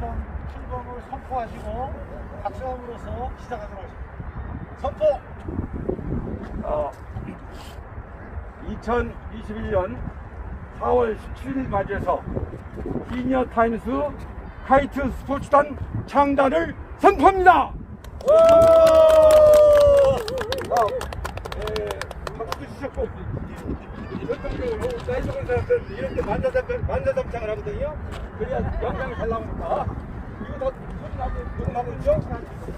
스포츠단 출범을 선포하시고 박수함으로써 시작하도록 하겠습니다. 선포! 어, 2021년 4월 17일 맞이해서 시니어 타임스 카이트 스포츠단 창단을 선포합니다. 아, 예, 박수 주셨고 전통적으로 나이 먹은 사람들은 이렇게 만사삼 만사삼창을 하거든요. 그래야 영상이 잘 나오니까 이거 다 소리 녹음하고 있죠?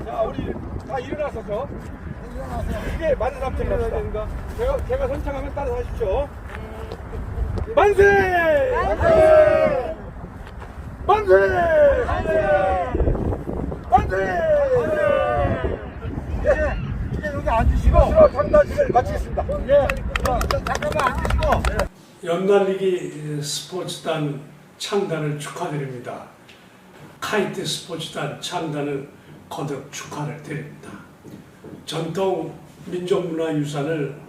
자, 우리 다 일어나서서 이게 만사삼창을 합시다. 제가 제가 선창하면 따라서 하십시오. 만세! 만세! 만세! 만세! 이제, 이제 여기 앉으시고, 장단식을 마치겠습니다. 예, 잠깐만 앉으시고, 연날리기 스포츠단 창단을 축하드립니다. 카이트 스포츠단 창단은 거듭 축하를 드립니다. 전통 민족문화유산을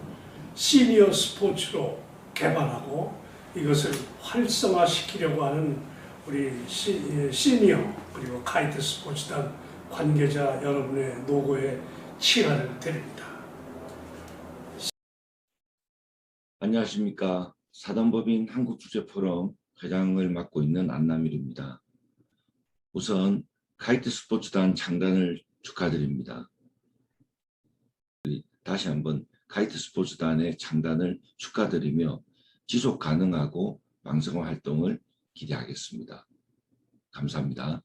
시니어 스포츠로 개발하고 이것을 활성화시키려고 하는 우리 시, 시니어 그리고 카이트 스포츠단 관계자 여러분의 노고에 칭하를 드립니다. 안녕하십니까. 사단법인 한국주제포럼 회장을 맡고 있는 안남일입니다. 우선 카이트 스포츠단 창단을 축하드립니다. 다시 한번 카이트 스포츠단의 창단을 축하드리며 지속 가능하고 왕성한 활동을 기대하겠습니다. 감사합니다.